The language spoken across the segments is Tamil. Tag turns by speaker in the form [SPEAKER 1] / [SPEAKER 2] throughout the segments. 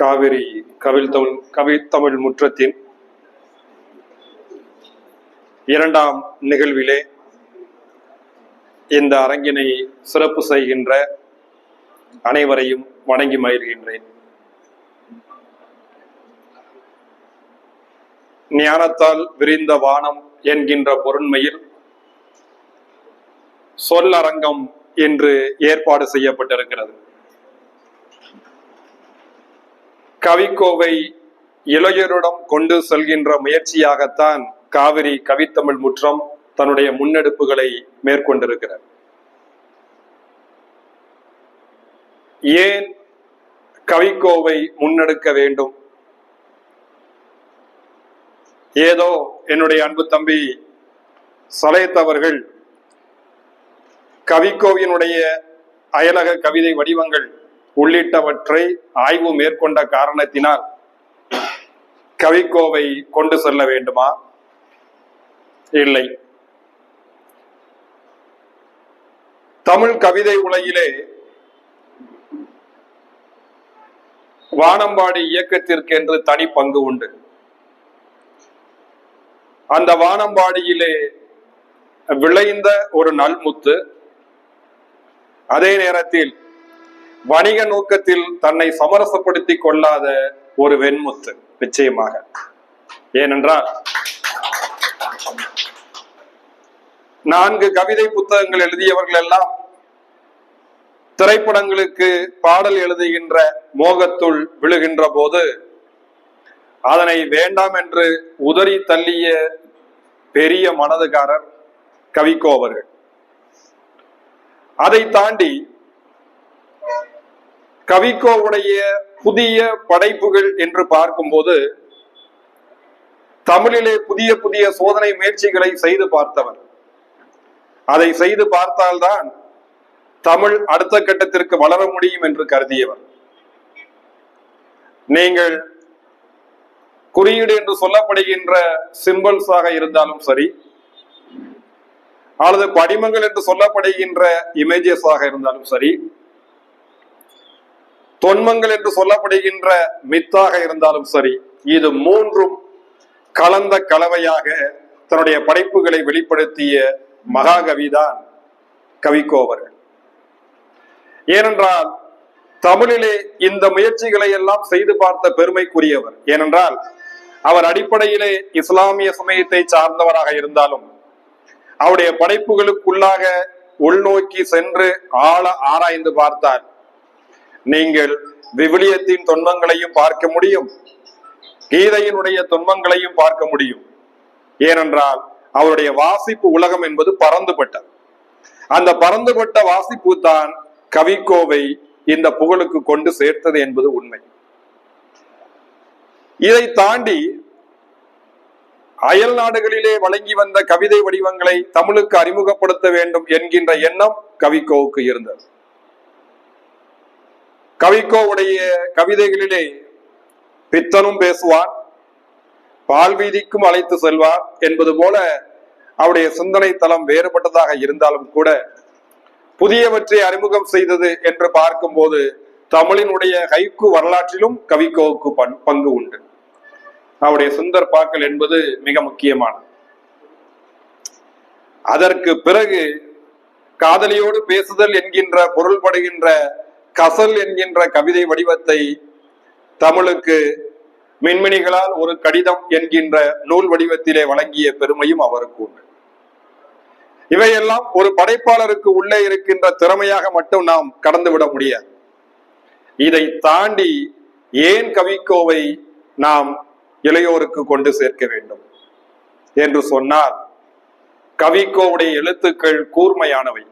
[SPEAKER 1] காவிரி கவில் தமிழ் கவித்தமிழ் முற்றத்தின் இரண்டாம் நிகழ்விலே இந்த அரங்கினை சிறப்பு செய்கின்ற அனைவரையும் வணங்கி மகிழ்கின்றேன். ஞானத்தால் விரிந்த வானம் என்கின்ற பொருண்மையில் சொல்லரங்கம் என்று ஏற்பாடு செய்யப்பட்டிருக்கிறது. கவிக்கோவை இளையருடம் கொண்டு செல்கின்ற முயற்சியாகத்தான் காவிரி கவித்தமிழ் முற்றம் தன்னுடைய முன்னெடுப்புகளை மேற்கொண்டிருக்கிறார் ஏன் கவிக்கோவை முன்னெடுக்க வேண்டும்? ஏதோ என்னுடைய அன்பு தம்பி சலைத்தவர்கள் கவிக்கோவினுடைய அயலக கவிதை வடிவங்கள் உள்ளிட்டவற்றை ஆய்வு மேற்கொண்ட காரணத்தினால் கவிக்கோவை கொண்டு செல்ல வேண்டுமா? இல்லை. தமிழ் கவிதை உலகிலே வானம்பாடி இயக்கத்திற்கென்று தனி பங்கு உண்டு. அந்த வானம்பாடியிலே விளைந்த ஒரு நல்முத்து அதே நேரத்தில் வணிக நோக்கத்தில் தன்னை சமரசப்படுத்தி கொள்ளாத ஒரு வெண்முத்து நிச்சயமாக. ஏனென்றால் நான்கு கவிதை புத்தகங்கள் எழுதியவர்கள் எல்லாம் திரைப்படங்களுக்கு பாடல் எழுதுகின்ற மோகத்துள் விழுகின்ற போது அதனை வேண்டாம் என்று உதறி தள்ளிய பெரிய மனதுகாரர் கவிக்கோவர்கள் அதை தாண்டி கவிக்கோவுடைய புதிய படைப்புகள் என்று பார்க்கும்போது தமிழிலே புதிய புதிய சோதனை முயற்சிகளை செய்து பார்த்தவர். அதை செய்து பார்த்தால்தான் தமிழ் அடுத்த கட்டத்திற்கு வளர முடியும் என்று கருதியவர். நீங்கள் குறியீடு என்று சொல்லப்படுகின்ற சிம்பிள்ஸாக இருந்தாலும் சரி அல்லது படிமங்கள் என்று சொல்லப்படுகின்ற இமேஜஸ் ஆக இருந்தாலும் சரி தொன்மங்கள் என்று சொல்லப்படுகின்ற மித்தாக இருந்தாலும் சரி இது மூன்றும் கலந்த கலவையாக தன்னுடைய படைப்புகளை வெளிப்படுத்திய மகாகவிதான் கவிக்கோவர்கள் ஏனென்றால் தமிழிலே இந்த முயற்சிகளை எல்லாம் செய்து பார்த்த பெருமைக்குரியவர். ஏனென்றால் அவர் அடிப்படையிலே இஸ்லாமிய சமயத்தை சார்ந்தவராக இருந்தாலும் அவருடைய படைப்புகளுக்குள்ளாக உள்நோக்கி சென்று ஆழ ஆராய்ந்து பார்த்தார். நீங்கள் விவிலியத்தின் துன்பங்களையும் பார்க்க முடியும். கீதையினுடைய துன்பங்களையும் பார்க்க முடியும். ஏனென்றால் அவருடைய வாசிப்பு உலகம் என்பது பறந்துபட்டது. அந்த பறந்துபட்ட வாசிப்பு தான் கவிக்கோவை இந்த புகழுக்கு கொண்டு சேர்த்தது என்பது உண்மை. இதை தாண்டி அயல் நாடுகளிலே வழங்கி வந்த கவிதை வடிவங்களை தமிழுக்கு அறிமுகப்படுத்த வேண்டும் என்கின்ற எண்ணம் கவிக்கோவுக்கு இருந்தது. கவிக்கோவுடைய கவிதைகளிலே பித்தனும் பேசுவான் பால்வீதிக்கும் அழைத்து செல்வார் என்பது போல அவருடைய சிந்தனை தளம் வேறுபட்டதாக இருந்தாலும் கூட புதியவற்றை அறிமுகம் செய்தது என்று பார்க்கும்போது தமிழினுடைய ஹைக்கு வரலாற்றிலும் கவிக்கோவுக்கு பங்கு உண்டு. அவருடைய சுந்தர் பாக்கள் என்பது மிக முக்கியமானது. அதற்கு பிறகு காதலியோடு பேசுதல் என்கின்ற பொருள்படுகின்ற கசல் என்கின்ற கவிதை வடிவத்தை தமிழுக்கு மின்மினிகளால் ஒரு கடிதம் என்கின்ற நூல் வடிவத்திலே வழங்கிய பெருமையும் அவருக்கு உண்டு. இவையெல்லாம் ஒரு படைப்பாளருக்கு உள்ளே இருக்கின்ற திறமையாக மட்டும் நாம் கடந்து விட முடியாது. இதை தாண்டி ஏன் கவிக்கோவை நாம் இளையோருக்கு கொண்டு சேர்க்க வேண்டும்? என்று சொன்னால் கவிக்கோவுடைய எழுத்துக்கள் கூர்மையானவை.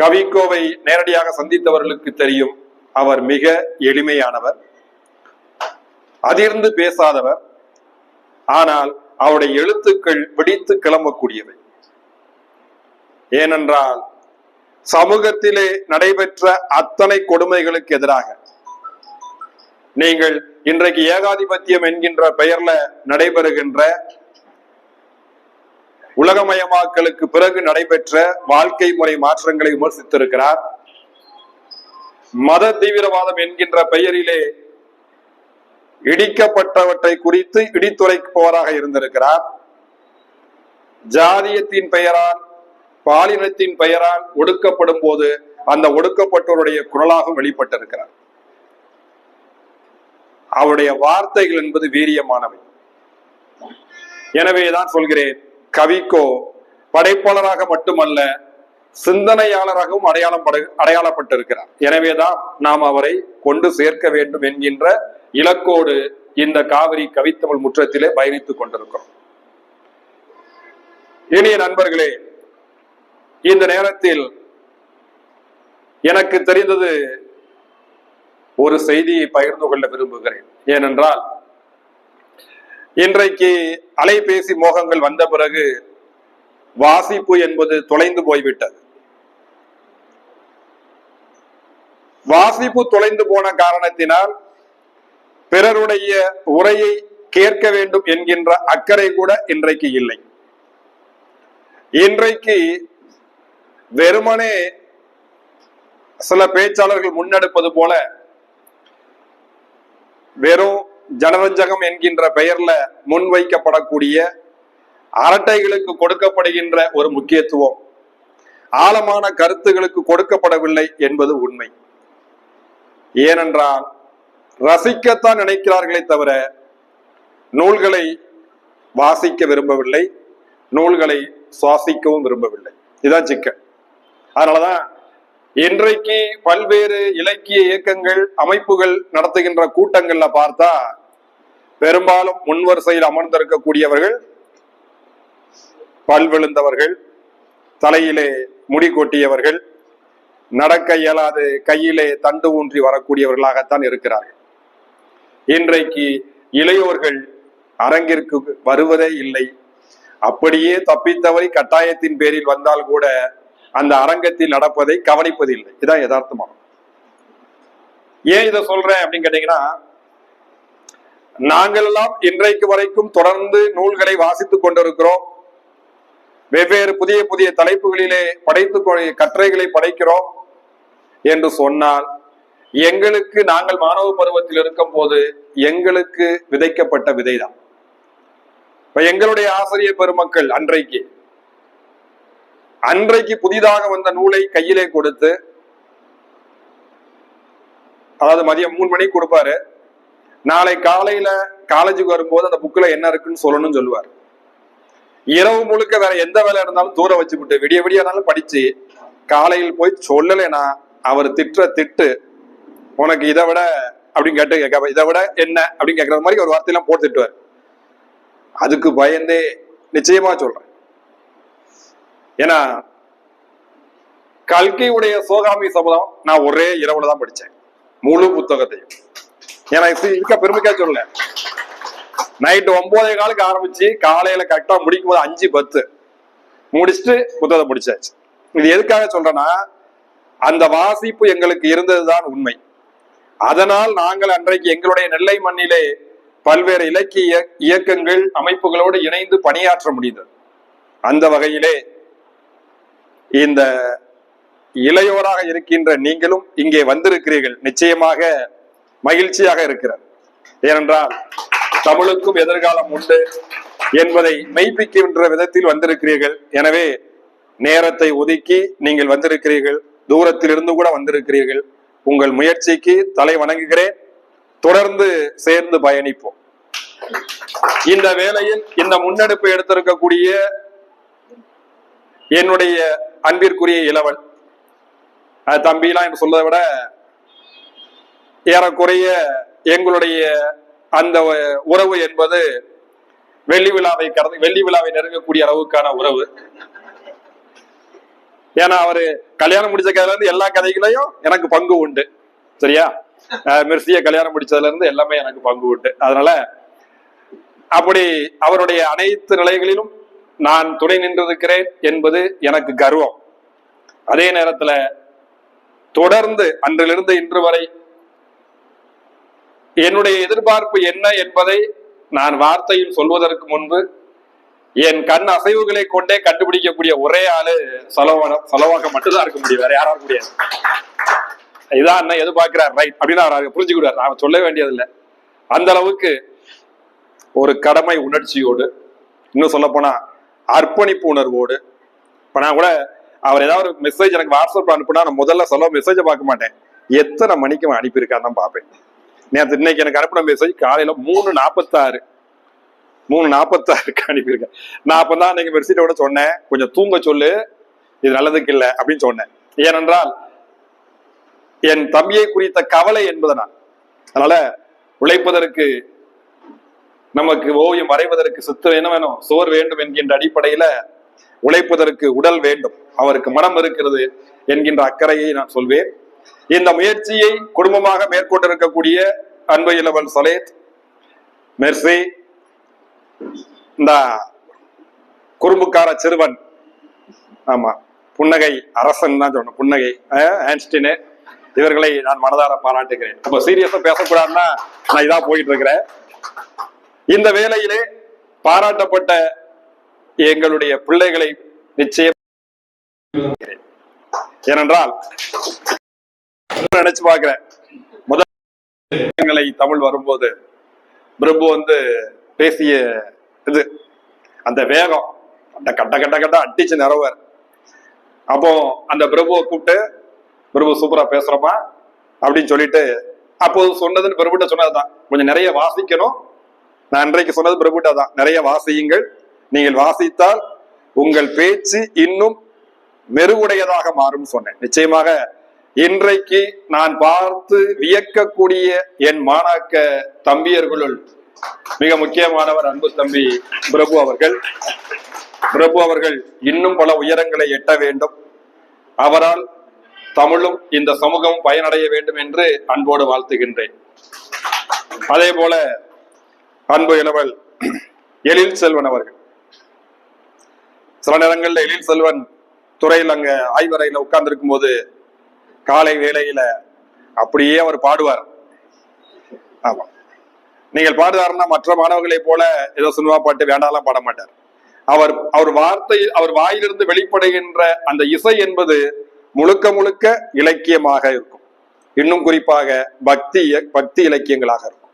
[SPEAKER 1] கவிக்கோவை நேரடியாக சந்தித்தவர்களுக்கு தெரியும் அவர் மிக எளிமையானவர் அதிர்ந்து பேசாதவர் ஆனால் அவருடைய எழுத்துக்கள் வெடித்து கிளம்பக்கூடியவை. ஏனென்றால் சமூகத்திலே நடைபெற்ற அத்தனை கொடுமைகளுக்கு எதிராக நீங்கள் இன்றைக்கு ஏகாதிபத்தியம் என்கின்ற பெயர்ல நடைபெறுகின்ற உலகமயமாக்கலுக்கு பிறகு நடைபெற்ற வாழ்க்கை முறை மாற்றங்களை விமர்சித்திருக்கிறார். மத தீவிரவாதம் என்கின்ற பெயரிலே இடிக்கப்பட்டவற்றை குறித்து இடித்துரைப்பவராக இருந்திருக்கிறார். ஜாதியத்தின் பெயரால் பாலினத்தின் பெயரால் ஒடுக்கப்படும் போது அந்த ஒடுக்கப்பட்டோருடைய குரலாகவும் வெளிப்பட்டிருக்கிறார். அவருடைய வார்த்தைகள் என்பது வீரியமானவை. எனவேதான் சொல்கிறேன் கவிக்கோ படைப்பாளராக மட்டுமல்ல சிந்தனையாளராகவும் அடையாளம் அடையாளப்பட்டிருக்கிறார். எனவேதான் நாம் அவரை கொண்டு சேர்க்க வேண்டும் என்கின்ற இலக்கோடு இந்த காவிரி கவித்தமிழ் முற்றத்திலே பயணித்துக் கொண்டிருக்கிறோம். இனிய நண்பர்களே இந்த நேரத்தில் எனக்கு தெரிந்தது ஒரு செய்தியை பகிர்ந்து கொள்ள விரும்புகிறேன். ஏனென்றால் இன்றைக்கு அலைபேசி மோகங்கள் வந்த பிறகு வாசிப்பு என்பது தொலைந்து போய்விட்டது. வாசிப்பு தொலைந்து போன காரணத்தினால் பிறருடைய உரையை கேட்க வேண்டும் என்கின்ற அக்கறை கூட இன்றைக்கு இல்லை. இன்றைக்கு வெறுமனே சில பேச்சாளர்கள் முன்னெடுப்பது போல வெறும் ஜனரஞ்சகம் என்கின்ற பெயர்ல முன்வைக்கப்படக்கூடிய அரட்டைகளுக்கு கொடுக்கப்படுகின்ற ஒரு முக்கியத்துவம். ஆழமான கருத்துகளுக்கு கொடுக்கப்படவில்லை என்பது உண்மை. ஏனென்றால் ரசிக்கத்தான் நினைக்கிறார்களே தவிர நூல்களை வாசிக்க விரும்பவில்லை நூல்களை சுவாசிக்கவும் விரும்பவில்லை. இதுதான் சிக்கல். அதனாலதான் இன்றைக்கு பல்வேறு இலக்கிய இயக்கங்கள் அமைப்புகள் நடத்துகின்ற கூட்டங்கள்ல பார்த்தா பெரும்பாலும் முன்வரிசையில் அமர்ந்திருக்கக்கூடியவர்கள் பல் விழுந்தவர்கள் தலையிலே முடி கொட்டியவர்கள் நடக்க இயலாது கையிலே தண்டு ஊன்றி வரக்கூடியவர்களாகத்தான் இருக்கிறார்கள். இன்றைக்கு இளையோர்கள் அரங்கிற்கு வருவதே இல்லை. அப்படியே தப்பித்தவரை கட்டாயத்தின் பேரில் வந்தால் கூட அந்த அரங்கத்தில் நடப்பதை கவனிப்பதில்லை. இதான் யதார்த்தமாகும் ஏன் இதை சொல்றேன் அப்படின்னு கேட்டீங்கன்னா நாங்கள் எல்லாம் இன்றைக்கு வரைக்கும் தொடர்ந்து நூல்களை வாசித்துக் கொண்டிருக்கிறோம். வெவ்வேறு புதிய புதிய தலைப்புகளிலே படைத்து கட்டுரைகளை படைக்கிறோம் என்று சொன்னால் எங்களுக்கு நாங்கள் மாணவ பருவத்தில் இருக்கும் போது எங்களுக்கு விதைக்கப்பட்ட விதைதான். இப்ப எங்களுடைய ஆசிரியர் பெருமக்கள் அன்றைக்கு அன்றைக்கு புதிதாக வந்த நூலை கையிலே கொடுத்து அதாவது மதியம் மூணு மணிக்கு கொடுப்பாரு. நாளை காலையில காலேஜுக்கு வரும்போது அந்த புக்கில் என்ன இருக்குன்னு சொல்லணும்னு சொல்லுவார். இரவு முழுக்க வேற எந்த வேலை இருந்தாலும் தூர வச்சுவிட்டு விடிய விடியானாலும் படிச்சு காலையில் போய் சொல்லலைனா அவர் திட்டுற திட்டு உனக்கு இதை விட அப்படின்னு கேட்டு கேட்க இதை விட என்ன? அப்படின்னு கேட்கற மாதிரி ஒரு வார்த்தையெல்லாம் போட்டு திட்டுவார். அதுக்கு பயந்தே நிச்சயமா சொல்றேன். ஏன்னா கல்கியுடைய சோகாமி சபதம் நான் ஒரே இரவுல தான் படிச்சேன். முழு புத்தகத்தையும். ஏன்னா இது இருக்க பெருமைக்கா சொல்லல. நைட்டு ஒன்பதே காலுக்கு ஆரம்பிச்சு காலையில கரெக்டா முடிக்கும் போது அஞ்சு பத்து. முடிச்சுட்டு புத்தகத்தை முடிச்சாச்சு. இது எதுக்காக சொல்றேன்னா அந்த வாசிப்பு எங்களுக்கு இருந்ததுதான் உண்மை. அதனால் நாங்கள் அன்றைக்கு எங்களுடைய நெல்லை மண்ணிலே பல்வேறு இலக்கிய இயக்கங்கள் அமைப்புகளோடு இணைந்து பணியாற்ற முடிந்தது. அந்த வகையிலே இந்த இளையோராக இருக்கின்ற நீங்களும் இங்கே வந்திருக்கிறீர்கள். நிச்சயமாக மகிழ்ச்சியாக இருக்கிறார். ஏனென்றால் தமிழுக்கும் எதிர்காலம் உண்டு என்பதை மெய்ப்பிக்கின்ற விதத்தில் வந்திருக்கிறீர்கள். எனவே நேரத்தை ஒதுக்கி நீங்கள் வந்திருக்கிறீர்கள். தூரத்தில் இருந்து கூட வந்திருக்கிறீர்கள். உங்கள் முயற்சிக்கு தலை வணங்குகிறேன். தொடர்ந்து சேர்ந்து பயணிப்போம். இந்த வேளையில் இந்த முன்னெடுப்பு எடுத்திருக்கக்கூடிய என்னுடைய அன்பிற்குரிய இளவல் தம்பிலாம் என்று சொல்றதை விட ஏறக்குறைய எங்களுடைய அந்த உறவு என்பது வெள்ளி விழாவை கடந்து வெள்ளி விழாவை நெருங்கக்கூடிய அளவுக்கான உறவு. ஏன்னா அவரு கல்யாணம் முடிச்ச கதையில இருந்து எல்லா கதைகளையும் எனக்கு பங்கு உண்டு. சரியா? மிர்சிய கல்யாணம் முடிச்சதுல இருந்து எல்லாமே எனக்கு பங்கு உண்டு. அதனால அப்படி அவருடைய அனைத்து நிலைகளிலும் நான் துணை நின்றிருக்கிறேன் என்பது எனக்கு கர்வம். அதே நேரத்துல தொடர்ந்து அன்றிலிருந்து இன்று வரை என்னுடைய எதிர்பார்ப்பு என்ன என்பதை நான் வார்த்தையில் சொல்வதற்கு முன்பு என் கண் அசைவுகளை கொண்டே கண்டுபிடிக்கக்கூடிய ஒரே ஆளு செலவாக செலவாக மட்டும்தான் இருக்க முடியும். வேற யாராலும் முடியாது. இதான் அண்ணன் எதிர்பார்க்கிறார்? ரைட் அப்படின்னு அவர் புரிஞ்சுக்கிடுவார். நான் சொல்ல வேண்டியதில்லை. அந்த அளவுக்கு ஒரு கடமை உணர்ச்சியோடு இன்னும் சொல்ல போனா அர்ப்பணிப்பு உணர்வோடு இப்ப நான் கூட அவர் ஏதாவது ஒரு மெசேஜ் எனக்கு வாட்ஸ்அப் அனுப்புனா நான் முதல்ல சொல்ல மெசேஜை பார்க்க மாட்டேன். எத்தனை மணிக்கு அவன் அனுப்பியிருக்கான்னு தான் பார்ப்பேன். நேற்று இன்னைக்கு எனக்கு அனுப்பின மெசேஜ் காலையில மூணு நாற்பத்தாறு மூணு நாற்பத்தாறுக்கு அனுப்பியிருக்கேன். நான் அப்பதான் நீங்க மெர்சிட்டோட சொன்னேன். கொஞ்சம் தூங்க சொல்லு. இது நல்லதுக்கு இல்லை அப்படின்னு சொன்னேன். ஏனென்றால் என் தம்பியை குறித்த கவலை என்பதனால் அதனால உழைப்பதற்கு நமக்கு ஓவியம் வரைவதற்கு சித்து என்ன வேணும்? சுவர் வேண்டும் என்கின்ற அடிப்படையில உழைப்பதற்கு உடல் வேண்டும். அவருக்கு மனம் இருக்கிறது என்கின்ற அக்கறையை நான் சொல்வேன். இந்த முயற்சியை குடும்பமாக மேற்கொண்டிருக்கக்கூடிய அன்பு இளவல் சலேத் மெர்சி இந்த குறும்புக்கார சிறுவன் ஆமா புன்னகை அரசன் தான் சொன்ன புன்னகை ஆன்ஸ்டினு. இவர்களை நான் மனதார பாராட்டுகிறேன். ரொம்ப சீரியஸா பேசக்கூடாதுன்னா நான் இதா போயிட்டு இருக்கிறேன் இந்த வேலையிலே பாராட்டப்பட்ட எங்களுடைய பிள்ளைகளை நிச்சயம் ஏனென்றால் நினைச்சு பாக்குறேன் முதல் தமிழ் வரும்போது பிரபு வந்து பேசிய இது அந்த வேகம் அந்த கட்ட கட்ட கட்ட அடிச்சு நிறவர் அப்போ அந்த பிரபுவை கூப்பிட்டு பிரபு சூப்பரா பேசுறோமா அப்படின்னு சொல்லிட்டு அப்போது சொன்னதுன்னு பிரபுட்ட சொன்னதுதான். கொஞ்சம் நிறைய வாசிக்கணும். நான் இன்றைக்கு சொன்னது பிரபுட்ட தான். நிறைய வாசியுங்கள். நீங்கள் வாசித்தால் உங்கள் பேச்சு இன்னும் மெருகுடையதாக மாறும் சொன்னேன். நிச்சயமாக இன்றைக்கு நான் பார்த்து வியக்கக்கூடிய என் மாணாக்க தம்பியர்களுள் மிக முக்கியமானவர் அன்பு தம்பி பிரபு அவர்கள். பிரபு அவர்கள் இன்னும் பல உயரங்களை எட்ட வேண்டும். அவரால் தமிழும் இந்த சமூகம் பயனடைய வேண்டும் என்று அன்போடு வாழ்த்துகின்றேன். அதே போல அன்பு இளவல் எழில் செல்வன் அவர்கள். சில நேரங்களில் எழில் செல்வன் துறையில் அங்க ஆய்வறையில உட்கார்ந்திருக்கும் போது காலை வேளையில அப்படியே அவர் பாடுவார். ஆமா. நீங்கள் பாடுவாருன்னா மற்ற மாணவர்களை போல ஏதோ சினிமா பாட்டு வேண்டாலாம் பாட மாட்டார். அவர் அவர் வார்த்தை அவர் வாயிலிருந்து வெளிப்படுகின்ற அந்த இசை என்பது முழுக்க முழுக்க இலக்கியமாக இருக்கும். இன்னும் குறிப்பாக பக்தி பக்தி இலக்கியங்களாக இருக்கும்.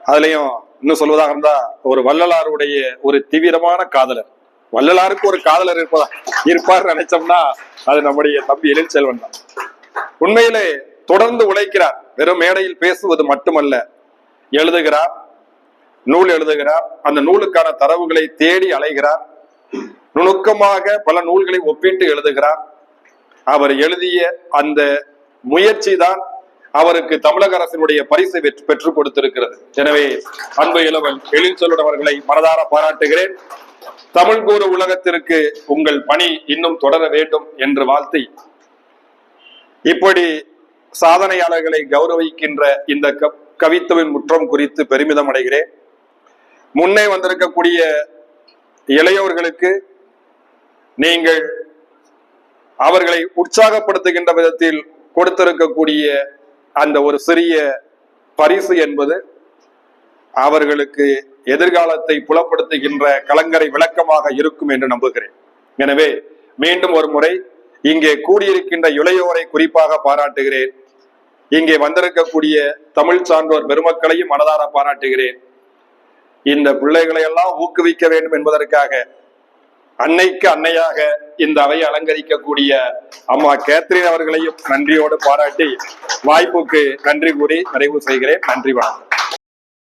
[SPEAKER 1] அதுலயும் இன்னும் சொல்வதாக இருந்தா ஒரு வள்ளலாருடைய ஒரு தீவிரமான காதலர். வள்ளலாருக்கு ஒரு காதலர் இருப்பதா இருப்பார் நினைச்சோம்னா அது நம்முடைய தம்பி எழில்செல்வன் தான். உண்மையிலே தொடர்ந்து உழைக்கிறார். வெறும் மேடையில் பேசுவது மட்டுமல்ல. எழுதுகிறார். நூல் எழுதுகிறார். அந்த நூலுக்கான தரவுகளை தேடி அலைகிறார். நுணுக்கமாக பல நூல்களை ஒப்பிட்டு எழுதுகிறார். அவர் எழுதிய அந்த முயற்சி தான் அவருக்கு தமிழக அரசினுடைய பரிசை பெற்றுக் கொடுத்திருக்கிறது. எனவே அன்பு இளவல் எழில் அவர்களை மனதார பாராட்டுகிறேன். தமிழ் கூறு உலகத்திற்கு உங்கள் பணி இன்னும் தொடர வேண்டும் என்று வாழ்த்தி இப்படி சாதனையாளர்களை கௌரவிக்கின்ற இந்த கவித்துவின் முற்றம் குறித்து பெருமிதம் அடைகிறேன். முன்னே வந்திருக்கக்கூடிய இளையோர்களுக்கு நீங்கள் அவர்களை உற்சாகப்படுத்துகின்ற விதத்தில் கொடுத்திருக்கக்கூடிய அந்த ஒரு சிறிய பரிசு என்பது அவர்களுக்கு எதிர்காலத்தை புலப்படுத்துகின்ற கலங்கரை விளக்கமாக இருக்கும் என்று நம்புகிறேன். எனவே மீண்டும் ஒரு முறை இங்கே கூடியிருக்கின்ற இளையோரை குறிப்பாக பாராட்டுகிறேன். இங்கே வந்திருக்கக்கூடிய தமிழ் சான்றோர் பெருமக்களையும் மனதார பாராட்டுகிறேன். இந்த பிள்ளைகளை எல்லாம் ஊக்குவிக்க வேண்டும் என்பதற்காக அன்னைக்கு அன்னையாக இந்த அவையை அலங்கரிக்கக்கூடிய அம்மா கேத்ரின் அவர்களையும் நன்றியோடு பாராட்டி வாய்ப்புக்கு நன்றி கூறி நிறைவு செய்கிறேன். நன்றி வணக்கம்.